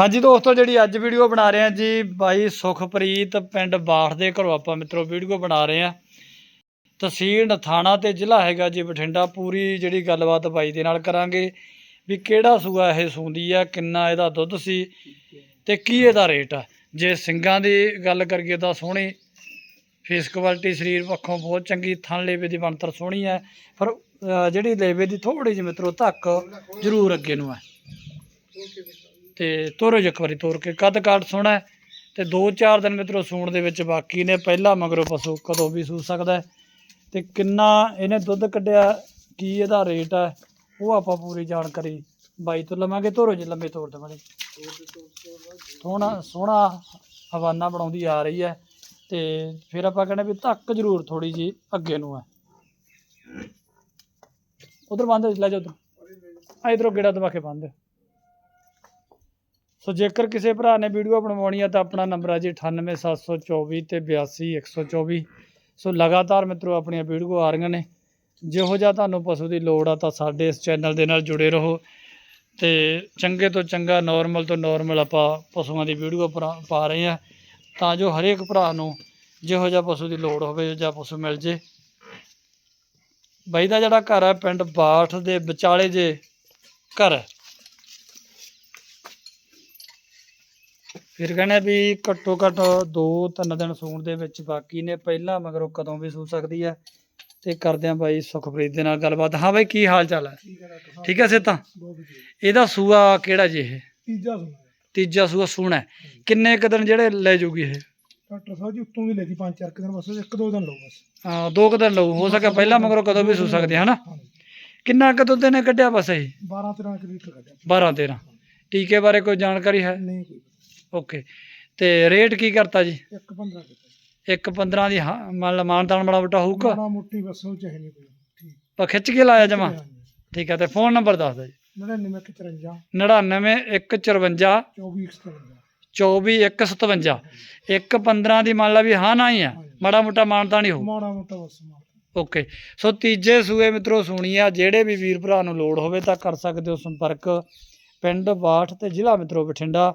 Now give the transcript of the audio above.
ਹਾਂਜੀ ਦੋਸਤੋ, ਜਿਹੜੀ ਅੱਜ ਵੀਡੀਓ ਬਣਾ ਰਹੇ ਹਾਂ ਜੀ, ਬਾਈ ਸੁਖਪ੍ਰੀਤ ਪਿੰਡ ਬਾਠ ਦੇ ਘਰੋਂ ਆਪਾਂ ਮਿੱਤਰੋ ਵੀਡੀਓ ਬਣਾ ਰਹੇ ਹਾਂ। ਤਹਿਸੀਲ ਥਾਣਾ ਤੇ ਜ਼ਿਲ੍ਹਾ ਹੈਗਾ ਜੀ ਬਠਿੰਡਾ, ਪੂਰੀ ਜਿਹੜੀ ਗੱਲਬਾਤ ਬਾਈ ਦੇ ਨਾਲ ਕਰਾਂਗੇ ਵੀ ਕਿਹੜਾ ਸੂਆ ਇਹ ਸੂੰਦੀ ਆ, ਕਿੰਨਾ ਇਹਦਾ ਦੁੱਧ ਸੀ ਤੇ ਕੀ ਇਹਦਾ ਰੇਟ ਆ। ਜੇ ਸਿੰਘਾਂ ਦੀ ਗੱਲ ਕਰੀਏ ਤਾਂ ਸੋਹਣੀ, ਫੇਸ ਕੁਆਲਿਟੀ ਸਰੀਰ ਪੱਖੋਂ ਬਹੁਤ ਚੰਗੀ, ਥਣ ਲੇਵੇ ਦੀ ਬਣਤਰ ਸੋਹਣੀ ਹੈ ਪਰ ਜਿਹੜੀ ਲੇਵੇ ਦੀ ਥੋੜੀ ਜਿਹੀ ਮਿੱਤਰੋ ਧੱਕ ਜ਼ਰੂਰ ਅੱਗੇ ਨੂੰ ਹੈ ਤੇ ਤੋਰੋ ਜੀ ਇੱਕ ਵਾਰੀ ਤੋਰ ਕੇ। ਕੱਦ ਕਾਠ ਸੋਹਣਾ ਹੈ ਤੇ 2-4 ਦਿਨ ਮਿੱਤਰੋ ਸੂਣ ਦੇ ਵਿੱਚ ਬਾਕੀ ਨੇ। ਪਹਿਲਾ ਮਗਰੋਂ ਪਸ਼ੂ ਕਦੋਂ ਵੀ ਸੂ ਸਕਦਾ ਹੈ। ਤੇ ਕਿੰਨਾ ਇਹਨੇ ਦੁੱਧ ਕੱਢਿਆ, ਕੀ ਇਹਦਾ ਰੇਟ ਹੈ, ਉਹ ਆਪਾਂ ਪੂਰੀ ਜਾਣਕਾਰੀ ਬਾਈ ਤੋਂ ਲਵਾਂਗੇ। ਤੋਰੋ ਜੀ ਲੰਬੇ ਤੋਰ ਦੇਵਾਂਗੇ। ਸੋਹਣਾ ਸੋਹਣਾ ਹਵਾਨਾ ਬਣਾਉਂਦੀ ਆ ਰਹੀ ਹੈ ਤੇ ਫਿਰ ਆਪਾਂ ਕਹਿੰਦੇ ਵੀ ਧੱਕ ਜ਼ਰੂਰ ਥੋੜੀ ਜੀ ਅੱਗੇ ਨੂੰ ਹੈ। ਉਧਰ ਬੰਦ, ਲੈ ਜਾ ਉਧਰ। ਆ ਇਧਰੋਂ ਗੇੜਾ ਦਬਾ ਕੇ ਬੰਦ। ਸੋ ਜੇਕਰ ਕਿਸੇ ਭਰਾ ਨੇ ਵੀਡੀਓ ਬਣਵਾਉਣੀ ਹੈ ਤਾਂ ਆਪਣਾ ਨੰਬਰ ਹੈ ਜੀ 98724 ਤੇ 82124 ਸੋ ਲਗਾਤਾਰ ਮਿੱਤਰੋ, ਆਪਣੀਆਂ ਵੀਡੀਓ ਆ ਰਹੀਆਂ ਨੇ। ਜਿਹੋ ਜਿਹਾ ਤੁਹਾਨੂੰ ਪਸ਼ੂ ਦੀ ਲੋੜ ਆ ਤਾਂ ਸਾਡੇ ਇਸ ਚੈਨਲ ਦੇ ਨਾਲ ਜੁੜੇ ਰਹੋ ਤੇ ਚੰਗੇ ਤੋਂ ਚੰਗਾ ਨਾਰਮਲ ਤੋਂ ਨਾਰਮਲ ਆਪਾਂ ਪਸ਼ੂਆਂ ਦੀ ਵੀਡੀਓ ਪਰਾ- ਪਾ ਰਹੇ ਆ। ਤਾਂ ਜੋ ਹਰੇਕ ਭਰਾ ਨੂੰ ਜਿਹੋ ਜਿਹਾ ਪਸ਼ੂ ਦੀ ਲੋੜ ਹੋਵੇ ਜਾਂ ਪਸ਼ੂ ਮਿਲ ਜੇ। ਬਾਈ ਦਾ ਜਿਹੜਾ ਘਰ ਹੈ ਪਿੰਡ ਬਾਠ ਦੇ ਵਿਚਾਲੇ ਜੇ ਘਰ। ਫਿਰ ਕਹਿੰਦੇ ਵੀ ਘੱਟੋ ਘੱਟ 2-3 ਦਿਨ ਸੂਣ ਦੇ ਵਿੱਚ ਬਾਕੀ ਨੇ ਪਹਿਲਾਂ ਮਗਰੋਂ ਕਦੋਂ ਵੀ ਸੂ ਸਕਦੀ ਹੈ ਤੇ ਕਰਦੇ ਆ ਬਾਈ ਸੁਖਪ੍ਰੀਤ ਦੇ ਨਾਲ ਗੱਲਬਾਤ। ਹਾਂ ਬਾਈ ਕੀ ਹਾਲ ਚਾਲ ਹੈ ਠੀਕ ਹੈ ਸੇਤਾ ਇਹਦਾ ਸੂਆ ਕਿਹੜਾ ਜੀ ਇਹ? ਤੀਜਾ ਸੁਣਾ ਤੀਜਾ ਸੂਆ ਸੂਣਾ। ਕਿੰਨੇ ਕੁ ਦਿਨ ਜਿਹੜੇ ਲੈ ਜੂਗੀ ਇਹ? ਡਾਕਟਰ ਸਾਹਿਬ ਜੀ ਉੱਤੋਂ ਲੈਦੀ ਪੰਜ ਚਾਰ ਕੁ ਦਿਨ ਬਸ ਇੱਕ ਦੋ ਦਿਨ ਲਓ ਬਸ। ਹਾਂ ਦੋ ਕੁ ਦਿਨ ਲਊ ਹੋ ਸਕਿਆ ਪਹਿਲਾਂ ਮਗਰੋਂ ਕਦੋਂ ਵੀ ਸੂ ਸਕਦੇ ਹਨਾ? ਕਿੰਨਾ ਕੁ ਦੁੱਧ ਇਹਨੇ ਕੱਢਿਆ ਬਸ ਇਹ? 12 13 ਕਿ ਲੀਟਰ ਕੱਢਿਆ 12 13 ਟੀਕੇ ਬਾਰੇ ਕੋਈ ਜਾਣਕਾਰੀ ਹੈ? ਨਹੀਂ ਕੋਈ। ਓਕੇ। ਤੇ ਰੇਟ ਕੀ ਕਰਤਾ ਜੀ? ਇੱਕ 15 ਕਿਤਾ ਇੱਕ 15 ਦੀ ਹਾਂ ਮੰਨ ਲਾ ਮਾਨਤਾਨ ਬੜਾ ਵੱਡਾ ਹੋਊਗਾ। ਮਾੜਾ ਮੋਟੀ ਬਸ ਉਹ ਚਾਹੇ ਨਹੀਂ ਕੋਈ। ਠੀਕ। ਪਰ ਖਿੱਚ ਕੇ ਲਾਇਆ ਜਮਾ। ਠੀਕ ਹੈ ਤੇ ਫੋਨ ਨੰਬਰ ਦੱਸ ਦਿਓ ਜੀ। 99 ਕਿ 53 99 154 24 57 24 157 ਇੱਕ 15 ਦੀ ਮੰਨ ਲਾ ਵੀ ਹਾਂ ਨਾ ਹੀ ਆ ਮਾੜਾ ਮੋਟਾ ਮਾਨਤਾ ਨਹੀਂ ਹੋਊ। ਮਾੜਾ ਮੋਟਾ ਬਸ ਮਾੜਾ ਓਕੇ। ਸੋ ਤੀਜੇ ਸੂਏ ਮਿੱਤਰੋ ਸੁਣੀ ਆ ਜਿਹੜੇ ਵੀ ਵੀਰ ਭਰਾ ਨੂੰ ਲੋੜ ਹੋਵੇ ਤਾਂ ਕਰ ਸਕਦੇ ਹੋ ਸੰਪਰਕ। ਪਿੰਡ ਬਾਠ ਤੇ ਜ਼ਿਲ੍ਹਾ ਮਿੱਤਰੋ ਬਠਿੰਡਾ।